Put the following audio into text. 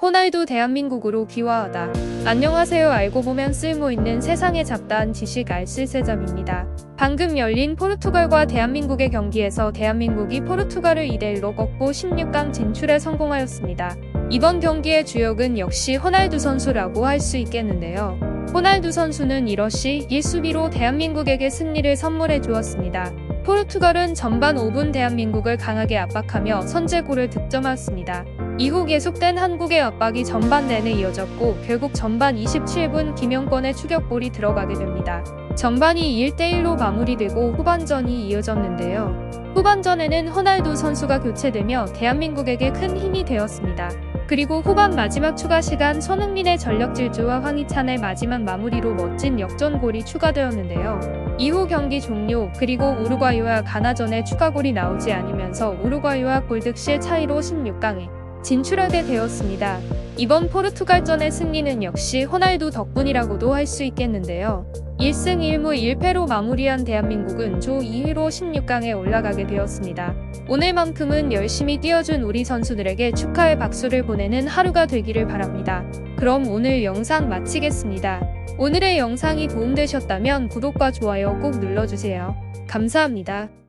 호날두 대한민국으로 귀화하다. 안녕하세요. 알고 보면 쓸모 있는 세상에 잡다한 지식 알쓸세점입니다. 방금 열린 포르투갈과 대한민국의 경기에서 대한민국이 포르투갈을 2대1로 꺾고 16강 진출에 성공하였습니다. 이번 경기의 주역은 역시 호날두 선수라고 할 수 있겠는데요. 호날두 선수는 1러시 1수비로 대한민국에게 승리를 선물해 주었습니다. 포르투갈은 전반 5분 대한민국을 강하게 압박하며 선제골을 득점하였습니다. 이후 계속된 한국의 압박이 전반 내내 이어졌고 결국 전반 27분 김영권의 추격골이 들어가게 됩니다. 전반이 1대1로 마무리되고 후반전이 이어졌는데요. 후반전에는 호날두 선수가 교체되며 대한민국에게 큰 힘이 되었습니다. 그리고 후반 마지막 추가 시간 손흥민의 전력 질주와 황희찬의 마지막 마무리로 멋진 역전골이 추가되었는데요. 이후 경기 종료 그리고 우루과이와 가나전에 추가골이 나오지 않으면서 우루과이와 골득실 차이로 16강에 진출하게 되었습니다. 이번 포르투갈전의 승리는 역시 호날두 덕분이라고도 할 수 있겠는데요. 1승 1무 1패로 마무리한 대한민국은 조 2위로 16강에 올라가게 되었습니다. 오늘만큼은 열심히 뛰어준 우리 선수들에게 축하의 박수를 보내는 하루가 되기를 바랍니다. 그럼 오늘 영상 마치겠습니다. 오늘의 영상이 도움되셨다면 구독과 좋아요 꼭 눌러주세요. 감사합니다.